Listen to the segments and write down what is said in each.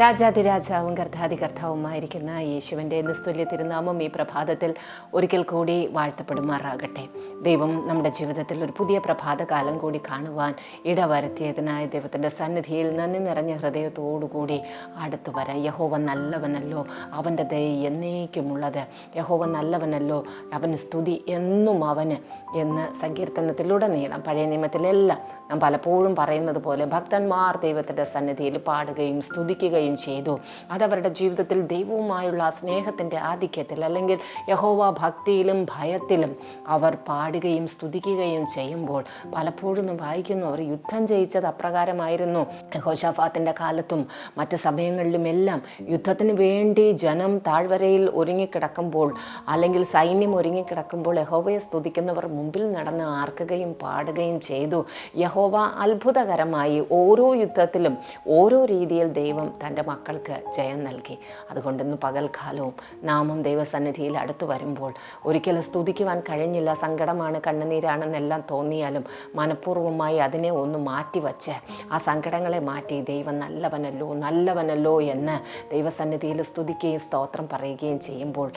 രാജാതിരാജാവും കർത്താതി കർത്താവുമായിരിക്കുന്ന യേശുവിന്റെ നിസ്തുല്യ തിരുനാമം ഈ പ്രഭാതത്തിൽ ഒരിക്കൽ കൂടി വാഴ്ത്തപ്പെടുമാറാകട്ടെ. ദൈവം നമ്മുടെ ജീവിതത്തിൽ ഒരു പുതിയ പ്രഭാതകാലം കൂടി കാണുവാൻ ഇടവരുത്തിയതിനായ ദൈവത്തിന്റെ സന്നിധിയിൽ നന്ദി നിറഞ്ഞ ഹൃദയത്തോടുകൂടി അടുത്തു വരാം. യഹോവ നല്ലവനല്ലോ അവന്റെ ദയ എന്നേക്കുമുള്ളത്. യഹോവ നല്ലവനല്ലോ അവന് സ്തുതി എന്നും അവന് എന്ന് സങ്കീർത്തനത്തിലൂടെ നീളം. പഴയ നിയമത്തിലെല്ലാം നാം പലപ്പോഴും പറയുന്നത് പോലെ ഭക്തന്മാർ ദൈവത്തിന്റെ സന്നിധിയിൽ പാടുകയും സ്തുതിക്കുകയും ചെയ്തു. അതവരുടെ ജീവിതത്തിൽ ദൈവവുമായുള്ള സ്നേഹത്തിന്റെ ആധിക്യത്തിൽ അല്ലെങ്കിൽ യഹോവ ഭക്തിയിലും ഭയത്തിലും അവർ പാടുകയും സ്തുതിക്കുകയും ചെയ്യുമ്പോൾ പലപ്പോഴും വായിക്കുന്നു അവർ യുദ്ധം ജയിച്ചത് അപ്രകാരമായിരുന്നു. യഹോഷാഫാത്തിന്റെ കാലത്തും മറ്റ് സമയങ്ങളിലുമെല്ലാം യുദ്ധത്തിന് വേണ്ടി ജനം താഴ്വരയിൽ ഒരുങ്ങിക്കിടക്കുമ്പോൾ അല്ലെങ്കിൽ സൈന്യം ഒരുങ്ങിക്കിടക്കുമ്പോൾ യഹോവയെ സ്തുതിക്കുന്നവർ മുമ്പിൽ നടന്ന് ആർക്കുകയും പാടുകയും ചെയ്തു. യഹോവ അത്ഭുതകരമായി ഓരോ യുദ്ധത്തിലും ഓരോ രീതിയിൽ ദൈവം തന്റെ മക്കൾക്ക് ജയം നൽകി. അതുകൊണ്ടിന്ന് പകൽക്കാലവും നാമം ദൈവസന്നിധിയിൽ അടുത്തു വരുമ്പോൾ ഒരിക്കലും സ്തുതിക്കുവാൻ കഴിഞ്ഞില്ല. സങ്കടമാണ് കണ്ണുനീരാണെന്നെല്ലാം തോന്നിയാലും മനഃപൂർവമായി അതിനെ ഒന്ന് മാറ്റിവച്ച് ആ സങ്കടങ്ങളെ മാറ്റി ദൈവം നല്ലവനല്ലോ നല്ലവനല്ലോ എന്ന് ദൈവസന്നിധിയിൽ സ്തുതിക്കുകയും സ്തോത്രം പറയുകയും ചെയ്യുമ്പോൾ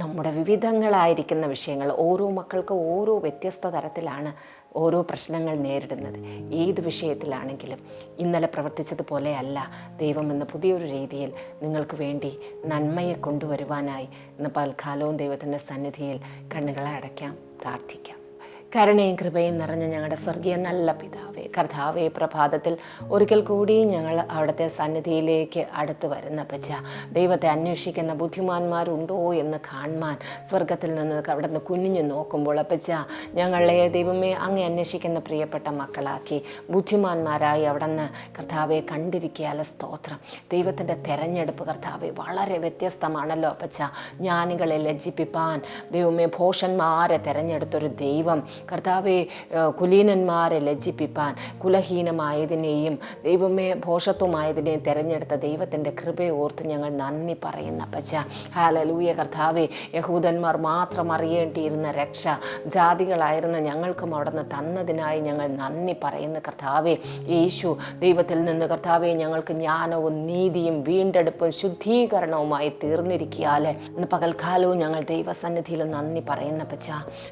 നമ്മുടെ വിവിധങ്ങളായിരിക്കുന്ന വിഷയങ്ങൾ ഓരോ മക്കൾക്ക് ഓരോ വ്യത്യസ്ത തരത്തിലാണ് ഓരോ പ്രശ്നങ്ങൾ നേരിടുന്നത്. ഏത് വിഷയത്തിലാണെങ്കിലും ഇന്നലെ പ്രവർത്തിച്ചതുപോലെ അല്ല. ദൈവം എന്ന പുതിയൊരു രീതിയിൽ നിങ്ങൾക്ക് വേണ്ടി നന്മയെ കൊണ്ടുവരുവാനായി ഇന്ന് പൽക്കാലവും ദൈവത്തിന്റെ സന്നിധിയിൽ കണ്ണുകളെ അടയ്ക്കാം പ്രാർത്ഥിക്കാം. കരുണയും കൃപയും നിറഞ്ഞ ഞങ്ങളുടെ സ്വർഗീയ നല്ല പിതാവേ കർത്താവേ പ്രഭാതത്തിൽ ഒരിക്കൽ കൂടി ഞങ്ങൾ അവിടുത്തെ സന്നിധിയിലേക്ക് അടുത്ത് വരുന്ന പച്ച ദൈവത്തെ അന്വേഷിക്കുന്ന ബുദ്ധിമാന്മാരുണ്ടോ എന്ന് കാണുവാൻ സ്വർഗത്തിൽ നിന്ന് അവിടെ നിന്ന് കുഞ്ഞു നോക്കുമ്പോൾ അപ്പച്ച ഞങ്ങളെ ദൈവമേ അങ്ങ് അന്വേഷിക്കുന്ന പ്രിയപ്പെട്ട മക്കളാക്കി ബുദ്ധിമാന്മാരായി അവിടെ നിന്ന് കർത്താവെ കണ്ടിരിക്കാല സ്തോത്രം. ദൈവത്തിന്റെ തെരഞ്ഞെടുപ്പ് കർത്താവെ വളരെ വ്യത്യസ്തമാണല്ലോ അപ്പച്ച ജ്ഞാനികളെ ലജ്ജിപ്പിപ്പാൻ ദൈവമേ ഭോഷന്മാരെ തെരഞ്ഞെടുത്തൊരു ദൈവം കർത്താവെ കുലീനന്മാരെ ലജ്ജിപ്പിപ്പാൻ കുലഹീനമായതിനെയും ദൈവമേ ഭോഷത്വമായതിനെയും തിരഞ്ഞെടുത്ത ദൈവത്തിന്റെ കൃപയെ ഓർത്ത് ഞങ്ങൾ നന്ദി പറയുന്ന പച്ച ഹാലലൂയ കർത്താവെ. യഹൂദന്മാർ മാത്രം അറിയേണ്ടിയിരുന്ന രക്ഷ ജാതികളായിരുന്ന ഞങ്ങൾക്കും അവിടുന്ന് തന്നതിനായി ഞങ്ങൾ നന്ദി പറയുന്ന കർത്താവെ. യേശു ദൈവത്തിൽ നിന്ന് കർത്താവെ ഞങ്ങൾക്ക് ജ്ഞാനവും നീതിയും വീണ്ടെടുപ്പും ശുദ്ധീകരണവുമായി തീർന്നിരിക്കിയാൽ ഇന്ന് പകൽക്കാലവും ഞങ്ങൾ ദൈവസന്നിധിയിൽ നന്ദി പറയുന്ന പച്ച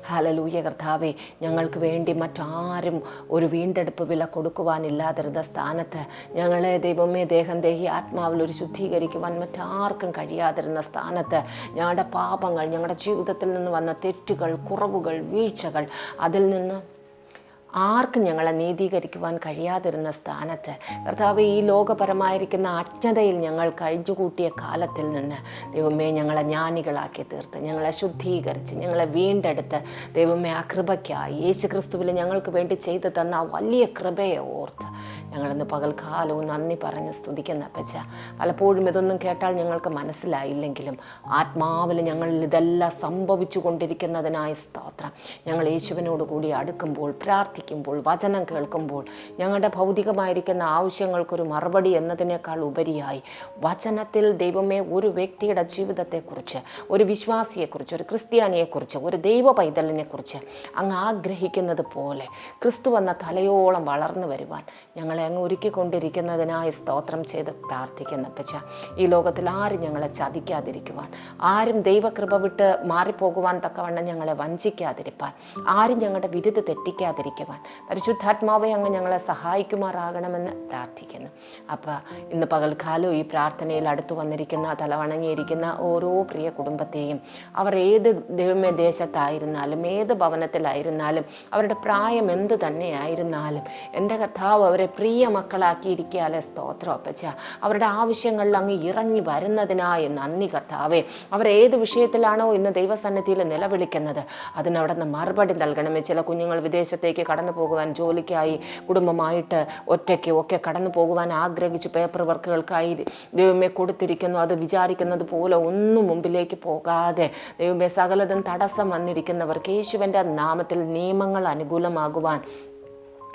ഹാലലൂയ കർത്താവെ. ഞങ്ങൾക്ക് വേണ്ടി മറ്റാരും ഒരു വീണ്ടെടുപ്പ് വില കൊടുക്കുവാനില്ലാതിരുന്ന സ്ഥാനത്ത് ഞങ്ങളെ ദൈവമേ ദേഹം ദേഹി ആത്മാവിൽ ഒരു ശുദ്ധീകരിക്കുവാൻ മറ്റാർക്കും കഴിയാതിരുന്ന സ്ഥാനത്ത് ഞങ്ങളുടെ പാപങ്ങൾ ഞങ്ങളുടെ ജീവിതത്തിൽ നിന്ന് വന്ന തെറ്റുകൾ കുറവുകൾ വീഴ്ചകൾ അതിൽ നിന്ന് ആർക്കും ഞങ്ങളെ നീതീകരിക്കുവാൻ കഴിയാതിരുന്ന സ്ഥാനത്ത് കർത്താവ് ഈ ലോകപരമായിരിക്കുന്ന അജ്ഞതയിൽ ഞങ്ങൾ കഴിഞ്ഞുകൂട്ടിയ കാലത്തിൽ നിന്ന് ദൈവമേ ഞങ്ങളെ ജ്ഞാനികളാക്കി തീർത്ത് ഞങ്ങളെ ശുദ്ധീകരിച്ച് ഞങ്ങളെ വീണ്ടെടുത്ത് ദൈവമേ ആ കൃപയ്ക്കായി യേശു ക്രിസ്തുവിൽ ഞങ്ങൾക്ക് വേണ്ടി ചെയ്തു തന്ന ആ വലിയ കൃപയെ ഓർത്ത് ഞങ്ങളിന്ന് പകൽക്കാലവും നന്ദി പറഞ്ഞ് സ്തുതിക്കുന്ന അപ്പച്ച. പലപ്പോഴും ഇതൊന്നും കേട്ടാൽ ഞങ്ങൾക്ക് മനസ്സിലായില്ലെങ്കിലും ആത്മാവിൽ ഞങ്ങളിൽ ഇതെല്ലാം സംഭവിച്ചു കൊണ്ടിരിക്കുന്നതിനായ സ്തോത്രം. ഞങ്ങൾ യേശുവിനോട് കൂടി അടുക്കുമ്പോൾ പ്രാർത്ഥിക്കുമ്പോൾ വചനം കേൾക്കുമ്പോൾ ഞങ്ങളുടെ ഭൗതികമായിരിക്കുന്ന ആവശ്യങ്ങൾക്കൊരു മറുപടി എന്നതിനേക്കാൾ ഉപരിയായി വചനത്തിൽ ദൈവമേ ഒരു വ്യക്തിയുടെ ജീവിതത്തെക്കുറിച്ച് ഒരു വിശ്വാസിയെക്കുറിച്ച് ഒരു ക്രിസ്ത്യാനിയെക്കുറിച്ച് ഒരു ദൈവ പൈതലിനെക്കുറിച്ച് അങ്ങ് ആഗ്രഹിക്കുന്നത് പോലെ ക്രിസ്തു എന്ന തലയോളം വളർന്നു വരുവാൻ ഞങ്ങളെ അങ്ങ് ഒരുക്കിക്കൊണ്ടിരിക്കുന്നതിനായി സ്തോത്രം ചെയ്ത് പ്രാർത്ഥിക്കുന്ന പച്ച ഈ ലോകത്തിൽ ആരും ഞങ്ങളെ ചതിക്കാതിരിക്കുവാൻ ആരും ദൈവകൃപ വിട്ട് മാറിപ്പോകുവാൻ തക്കവണ്ണം ഞങ്ങളെ വഞ്ചിക്കാതിരിപ്പാൻ ആരും ഞങ്ങളുടെ വിരുദ്ധ തെറ്റിക്കാതിരിക്കുവാൻ പരിശുദ്ധാത്മാവെ അങ്ങ് ഞങ്ങളെ സഹായിക്കുമാറാകണമെന്ന് പ്രാർത്ഥിക്കുന്നു. അപ്പോൾ ഇന്ന് പകൽക്കാലം ഈ പ്രാർത്ഥനയിൽ അടുത്തു വന്നിരിക്കുന്ന തലവണങ്ങിയിരിക്കുന്ന ഓരോ പ്രിയ കുടുംബത്തെയും അവർ ഏത് ദൈവമേ ദേശത്തായിരുന്നാലും ഏത് ഭവനത്തിലായിരുന്നാലും അവരുടെ പ്രായം എന്ത് തന്നെയായിരുന്നാലും എന്റെ കർത്താവ് അവരെ പ്രിയ മക്കളാക്കിയിരിക്കാലെ സ്തോത്രം അപ്പച്ച. അവരുടെ ആവശ്യങ്ങളിൽ അങ്ങ് ഇറങ്ങി വരുന്നതിനായി നന്ദി കർത്താവേ. അവർ ഏത് വിഷയത്തിലാണോ ഇന്ന് ദൈവസന്നിധിയിൽ നിലവിളിക്കുന്നത്? അതിനവിടെ നിന്ന് മറുപടി നൽകണമേ. ചില കുഞ്ഞുങ്ങൾ വിദേശത്തേക്ക് കടന്നു പോകുവാൻ ജോലിക്കായി കുടുംബമായിട്ട് ഒറ്റയ്ക്ക് ഒക്കെ കടന്നു പോകുവാൻ ആഗ്രഹിച്ചു. പേപ്പർ വർക്കുകൾക്കായി ദൈവമേ കൊടുത്തിരിക്കുന്നു. അത് വിചാരിക്കുന്നത് പോലെ ഒന്നും മുമ്പിലേക്ക് പോകാതെ ദൈവമേ സകലതും തടസ്സം വന്നിരിക്കുന്നവർക്ക് യേശുവിന്റെ നാമത്തിൽ നിയമങ്ങൾ അനുകൂലമാകുവാൻ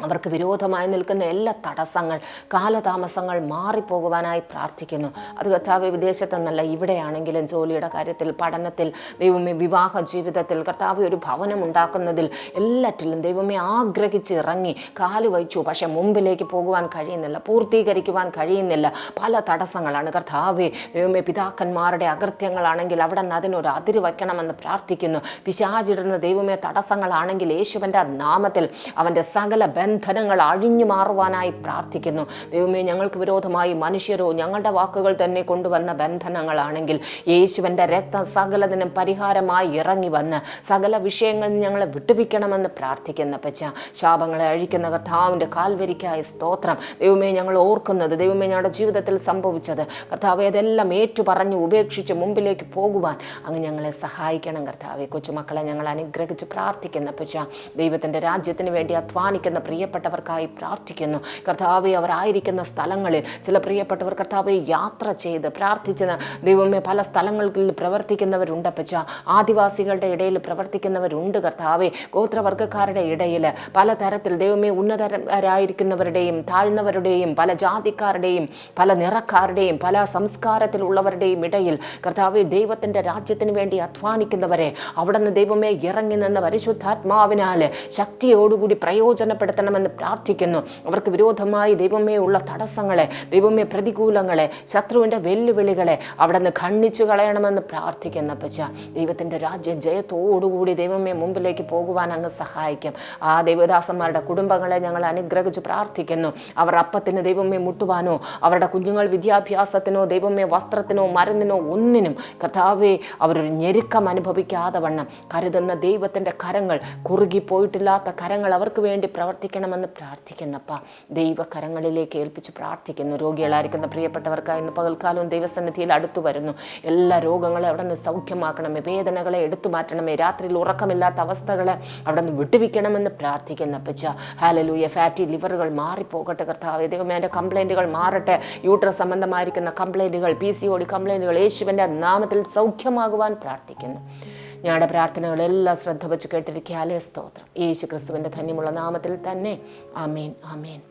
അവർക്ക് വിരോധമായി നിൽക്കുന്ന എല്ലാ തടസ്സങ്ങൾ കാലതാമസങ്ങൾ മാറിപ്പോകുവാനായി പ്രാർത്ഥിക്കുന്നു. അത് കർത്താവ് വിദേശത്ത് നിന്നല്ല ഇവിടെയാണെങ്കിലും ജോലിയുടെ കാര്യത്തിൽ പഠനത്തിൽ ദൈവമേ വിവാഹ ജീവിതത്തിൽ കർത്താവ് ഒരു ഭവനം ഉണ്ടാക്കുന്നതിൽ എല്ലാറ്റിലും ദൈവമേ ആഗ്രഹിച്ച് ഇറങ്ങി കാൽ വഹിച്ചു. പക്ഷെ മുമ്പിലേക്ക് പോകുവാൻ കഴിയുന്നില്ല പൂർത്തീകരിക്കുവാൻ കഴിയുന്നില്ല. പല തടസ്സങ്ങളാണ് കർത്താവെ ദൈവമേ പിതാക്കന്മാരുടെ അകൃത്യങ്ങളാണെങ്കിൽ അവിടെ നിന്ന് അതിനൊരു അതിര് വയ്ക്കണമെന്ന് പ്രാർത്ഥിക്കുന്നു. പിശാചിടുന്ന ദൈവമേ തടസ്സങ്ങളാണെങ്കിൽ യേശുവിന്റെ നാമത്തിൽ അവന്റെ സകല ബന്ധനങ്ങൾ അഴിഞ്ഞു മാറുവാനായി പ്രാർത്ഥിക്കുന്നു. ദൈവമേ ഞങ്ങൾക്ക് വിരോധമായി മനുഷ്യരോ ഞങ്ങളുടെ വാക്കുകൾ തന്നെ കൊണ്ടുവന്ന ബന്ധനങ്ങളാണെങ്കിൽ യേശുവിന്റെ രക്തം സകലതിനും പരിഹാരമായി ഇറങ്ങി വന്ന് സകല വിഷയങ്ങളിൽ ഞങ്ങളെ വിട്ടുവിക്കണമെന്ന് പ്രാർത്ഥിക്കുന്ന പച്ച ശാപങ്ങളെ അഴിക്കുന്ന കർത്താവിന്റെ കാൽവരിക്കായ സ്തോത്രം. ദൈവമേ ഞങ്ങൾ ഓർക്കുന്നത് ദൈവമേ ഞങ്ങളുടെ ജീവിതത്തിൽ സംഭവിച്ചത്. കർത്താവ് അതെല്ലാം ഏറ്റുപറഞ്ഞ് ഉപേക്ഷിച്ച് മുമ്പിലേക്ക് പോകുവാൻ അങ്ങ് ഞങ്ങളെ സഹായിക്കണം കർത്താവെ. കൊച്ചുമക്കളെ ഞങ്ങൾ അനുഗ്രഹിച്ച് പ്രാർത്ഥിക്കുന്ന പച്ച ദൈവത്തിന്റെ രാജ്യത്തിന് വേണ്ടി അധ്വാനിക്കുന്ന പ്രിയപ്പെട്ടവർക്കായി പ്രാർത്ഥിക്കുന്നു. കർത്താവെ അവരായിരിക്കുന്ന സ്ഥലങ്ങളിൽ ചില പ്രിയപ്പെട്ടവർ കർത്താവെ യാത്ര ചെയ്ത് പ്രാർത്ഥിച്ച് ദൈവമേ പല സ്ഥലങ്ങളിൽ പ്രവർത്തിക്കുന്നവരുണ്ട് പച്ച ആദിവാസികളുടെ ഇടയിൽ പ്രവർത്തിക്കുന്നവരുണ്ട് കർത്താവെ. ഗോത്രവർഗക്കാരുടെ ഇടയിൽ പലതരത്തിൽ ദൈവമേ ഉന്നതരായിരിക്കുന്നവരുടെയും താഴ്ന്നവരുടെയും പല ജാതിക്കാരുടെയും പല നിറക്കാരുടെയും പല സംസ്കാരത്തിലുള്ളവരുടെയും ഇടയിൽ കർത്താവെ ദൈവത്തിന്റെ രാജ്യത്തിന് വേണ്ടി അധ്വാനിക്കുന്നവരെ അവിടുന്ന് ദൈവമേ ഇറങ്ങി നിന്ന് പരിശുദ്ധാത്മാവിനാൽ ശക്തിയോടുകൂടി പ്രയോജനപ്പെടുത്തണമെന്ന് പ്രാർത്ഥിക്കുന്നു. അവർക്ക് വിരോധമായി ദൈവമേ ഉള്ള തടസ്സങ്ങളെ ദൈവമേ പ്രതികൂലങ്ങളെ ശത്രുവിന്റെ വെല്ലുവിളികളെ അവിടെ നിന്ന് ഖണ്ഡിച്ചു കളയണമെന്ന് പ്രാർത്ഥിക്കുന്ന പച്ച ദൈവത്തിന്റെ രാജ്യ ജയത്തോടുകൂടി ദൈവമേ മുമ്പിലേക്ക് പോകുവാൻ അങ്ങ് സഹായിക്കും. ആ ദൈവദാസന്മാരുടെ കുടുംബങ്ങളെ ഞങ്ങൾ അനുഗ്രഹിച്ച് പ്രാർത്ഥിക്കുന്നു. അവർ അപ്പത്തിന് ദൈവമേ മുട്ടുവാനോ അവരുടെ കുഞ്ഞുങ്ങൾ വിദ്യാഭ്യാസത്തിനോ ദൈവമേ വസ്ത്രത്തിനോ മരുന്നിനോ ഒന്നിനും കർത്താവെ അവരൊരു ഞെരുക്കം അനുഭവിക്കാതെ വണ്ണം. കരുതുന്ന ദൈവത്തിന്റെ കരങ്ങൾ കുറുകിപ്പോയിട്ടില്ലാത്ത കരങ്ങൾ അവർക്ക് വേണ്ടി പ്രവർത്തിക്കണമെന്ന് പ്രാർത്ഥിക്കുന്നപ്പ ദൈവകരങ്ങളിലേക്ക് ഏൽപ്പിച്ച് പ്രാർത്ഥിക്കുന്നു. രോഗികളായിരിക്കുന്ന പ്രിയപ്പെട്ടവർക്കായി ഇന്ന് പകൽക്കാലവും ദൈവസന്നിധിയിൽ അടുത്തു വരുന്നു. എല്ലാ രോഗങ്ങളെ അവിടെ നിന്ന് സൗഖ്യമാക്കണമേ വേദനകളെ എടുത്തു മാറ്റണമേ രാത്രിയിൽ ഉറക്കമില്ലാത്ത അവസ്ഥകളെ അവിടെ നിന്ന് വിട്ടുവിക്കണമെന്ന് പ്രാർത്ഥിക്കുന്ന പച്ച ഹാലലൂയ ഫാറ്റി ലിവറുകൾ മാറിപ്പോകട്ടെ കർത്താവ്. ദൈവമേ എന്റെ കംപ്ലൈന്റുകൾ മാറട്ടെ. യൂട്രസ് സംബന്ധമായിരിക്കുന്ന കംപ്ലൈന്റുകൾ പി സി ഒ ഡി കംപ്ലൈന്റുകൾ യേശുവിന്റെ നാമത്തിൽ സൗഖ്യമാകുവാൻ പ്രാർത്ഥിക്കുന്നു. ഞങ്ങളുടെ പ്രാർത്ഥനകളെല്ലാം ശ്രദ്ധ വെച്ച് കേട്ടിരിക്കാലേ സ്തോത്രം. യേശു ക്രിസ്തുവിന്റെ ധന്യമുള്ള നാമത്തിൽ തന്നെ. അമേൻ ആമേൻ.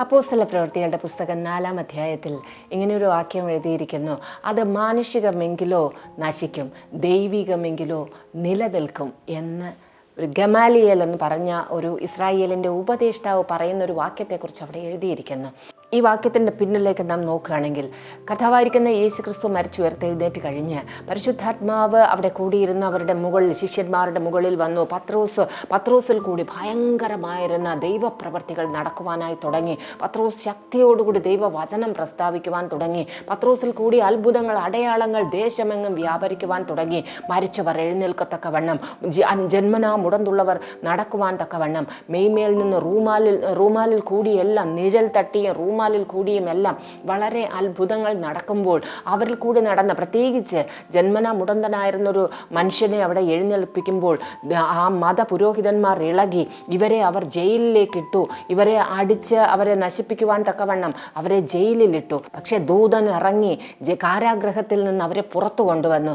അപ്പോസ്തല പ്രവൃത്തികളുടെ പുസ്തകം നാലാം അധ്യായത്തിൽ ഇങ്ങനെയൊരു വാക്യം എഴുതിയിരിക്കുന്നു. അത് മാനുഷികമെങ്കിലോ നശിക്കും ദൈവികമെങ്കിലോ നിലനിൽക്കും എന്ന് ഗമാലിയൽ എന്ന് പറഞ്ഞ ഒരു ഇസ്രായേലിന്റെ ഉപദേഷ്ടാവ് പറയുന്ന ഒരു വാക്യത്തെക്കുറിച്ച് അവിടെ എഴുതിയിരിക്കുന്നു. ഈ വാക്യത്തിന്റെ പിന്നിലേക്ക് നാം നോക്കുകയാണെങ്കിൽ കഥാവായിരിക്കുന്ന യേശു ക്രിസ്തു മരിച്ചു ഉയർത്തെഴുന്നേറ്റ് കഴിഞ്ഞ് പരിശുദ്ധാത്മാവ് അവിടെ കൂടിയിരുന്ന അവരുടെ മുകളിൽ ശിഷ്യന്മാരുടെ മുകളിൽ വന്നു. പത്രോസ് പത്രോസിൽ കൂടി ഭയങ്കരമായിരുന്ന ദൈവപ്രവർത്തികൾ നടക്കുവാനായി തുടങ്ങി. പത്രോസ് ശക്തിയോടുകൂടി ദൈവവചനം പ്രസ്താവിക്കുവാൻ തുടങ്ങി. പത്രോസിൽ കൂടി അത്ഭുതങ്ങൾ അടയാളങ്ങൾ ദേശമെങ്ങും വ്യാപരിക്കുവാൻ തുടങ്ങി. മരിച്ചവർ എഴുന്നേൽക്കത്തക്കവണ്ണം വണ്ണം ജന്മനാ മുടന്തുള്ളവർ നടക്കുവാൻ തക്കവണ്ണം മെയ്മേൽ നിന്ന് റൂമാലിൽ റൂമാലിൽ കൂടിയെല്ലാം നിഴൽ തട്ടിയ റൂമാലിൽ കൂടിയും എല്ലാം വളരെ അത്ഭുതങ്ങൾ നടക്കുമ്പോൾ അവരിൽ കൂടി നടന്ന പ്രത്യേകിച്ച് ജന്മന മുടന്തനായിരുന്നൊരു മനുഷ്യനെ അവിടെ എഴുന്നേൽപ്പിക്കുമ്പോൾ ആ മത പുരോഹിതന്മാർ ഇളകി ഇവരെ അവർ ജയിലിലേക്ക് ഇട്ടു ഇവരെ അടിച്ച് അവരെ നശിപ്പിക്കുവാൻ തക്കവണ്ണം അവരെ ജയിലിലിട്ടു. പക്ഷേ ദൂതൻ ഇറങ്ങി കാരാഗ്രഹത്തിൽ നിന്ന് അവരെ പുറത്തു കൊണ്ടുവന്നു.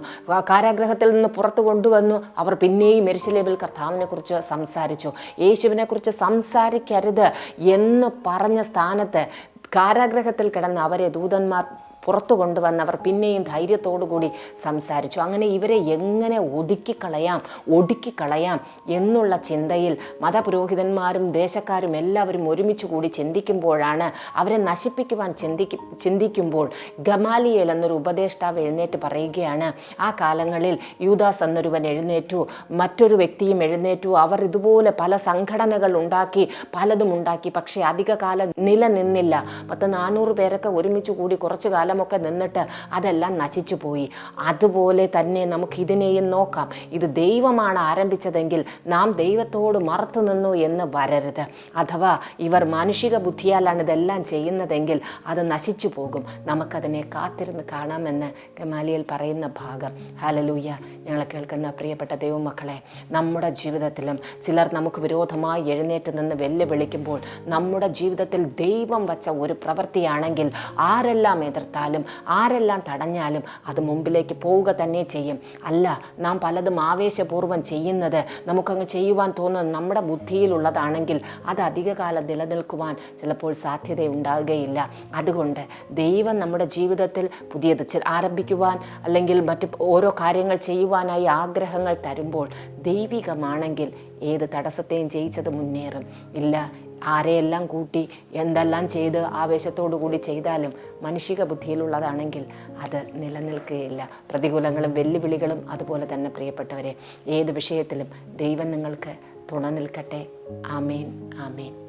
കാരാഗ്രഹത്തിൽ നിന്ന് പുറത്തു കൊണ്ടുവന്നു. അവർ പിന്നെയും മെരിശിലേബിൽ കർത്താവിനെ കുറിച്ച് സംസാരിച്ചു. യേശുവിനെക്കുറിച്ച് സംസാരിക്കരുത് എന്ന് പറഞ്ഞ സ്ഥാനത്ത് കാരാഗ്രഹത്തിൽ കിടന്ന് അവരെ ദൂതന്മാർ പുറത്തു കൊണ്ടുവന്ന് അവർ പിന്നെയും ധൈര്യത്തോടുകൂടി സംസാരിച്ചു. അങ്ങനെ ഇവരെ എങ്ങനെ ഒതുക്കിക്കളയാം ഒടുക്കിക്കളയാം എന്നുള്ള ചിന്തയിൽ മതപുരോഹിതന്മാരും ദേശക്കാരും എല്ലാവരും ഒരുമിച്ച് കൂടി ചിന്തിക്കുമ്പോഴാണ് അവരെ നശിപ്പിക്കുവാൻ ചിന്തിക്കും ചിന്തിക്കുമ്പോൾ ഗമാലിയേൽ എന്നൊരു ഉപദേഷ്ടാവ് എഴുന്നേറ്റ് പറയുകയാണ്. ആ കാലങ്ങളിൽ യൂദാസ് എന്നൊരുവൻ എഴുന്നേറ്റു മറ്റൊരു വ്യക്തിയും എഴുന്നേറ്റു. അവർ ഇതുപോലെ പല സംഘടനകൾ ഉണ്ടാക്കി പലതും ഉണ്ടാക്കി. പക്ഷേ അധിക കാലം നിലനിന്നില്ല. പത്ത് നാനൂറ് പേരൊക്കെ ഒരുമിച്ച് കൂടി കുറച്ചു കാലമൊക്കെ നിന്നിട്ട് അതെല്ലാം നശിച്ചു പോയി. അതുപോലെ തന്നെ നമുക്ക് ഇതിനെയും നോക്കാം. ഇത് ദൈവമാണ് ആരംഭിച്ചതെങ്കിൽ നാം ദൈവത്തോട് മറത്തു നിന്നു എന്ന് വരരുത്. അഥവാ ഇവർ മാനുഷിക ബുദ്ധിയാലാണ് ഇതെല്ലാം ചെയ്യുന്നതെങ്കിൽ അത് നശിച്ചു പോകും. നമുക്കതിനെ കാത്തിരുന്ന് കാണാമെന്ന് ഗമാലിയൽ പറയുന്ന ഭാഗം. ഹലലൂയ ഞങ്ങളെ കേൾക്കുന്ന പ്രിയപ്പെട്ട ദൈവമക്കളെ നമ്മുടെ ജീവിതത്തിലും ചിലർ നമുക്ക് വിരോധമായി എഴുന്നേറ്റ് നിന്ന് വെല്ലുവിളിക്കുമ്പോൾ നമ്മുടെ ജീവിതത്തിൽ ദൈവം വച്ച ഒരു പ്രവൃത്തിയാണെങ്കിൽ ആരെല്ലാം എതിർത്താലും എതിർത്താലും ആരെല്ലാം തടഞ്ഞാലും അത് മുമ്പിലേക്ക് പോവുക തന്നെ ചെയ്യും. അല്ല നാം പലതും ആവേശപൂർവം ചെയ്യുന്നത് നമുക്കങ്ങ് ചെയ്യുവാൻ തോന്നുന്നത് നമ്മുടെ ബുദ്ധിയിലുള്ളതാണെങ്കിൽ അത് അധികകാലം നിലനിൽക്കുവാൻ ചിലപ്പോൾ സാധ്യത സാധ്യതയുണ്ടാകുകയില്ല. അതുകൊണ്ട് ദൈവം നമ്മുടെ ജീവിതത്തിൽ പുതിയത് ആരംഭിക്കുവാൻ അല്ലെങ്കിൽ മറ്റ് ഓരോ കാര്യങ്ങൾ ചെയ്യുവാനായി ആഗ്രഹങ്ങൾ തരുമ്പോൾ ദൈവികമാണെങ്കിൽ ഏത് തടസ്സത്തെയും ജയിച്ചത് മുന്നേറും. ഇല്ല ആരെയെല്ലാം കൂട്ടി എന്തെല്ലാം ചെയ്ത് ആവേശത്തോടു കൂടി ചെയ്താലും മനുഷിക ബുദ്ധിയിലുള്ളതാണെങ്കിൽ അത് നിലനിൽക്കുകയില്ല. പ്രതികൂലങ്ങളും വെല്ലുവിളികളും അതുപോലെ തന്നെ പ്രിയപ്പെട്ടവരെ ഏത് വിഷയത്തിലും ദൈവം നിങ്ങൾക്ക് തുണ നിൽക്കട്ടെ. ആമേൻ ആമേൻ.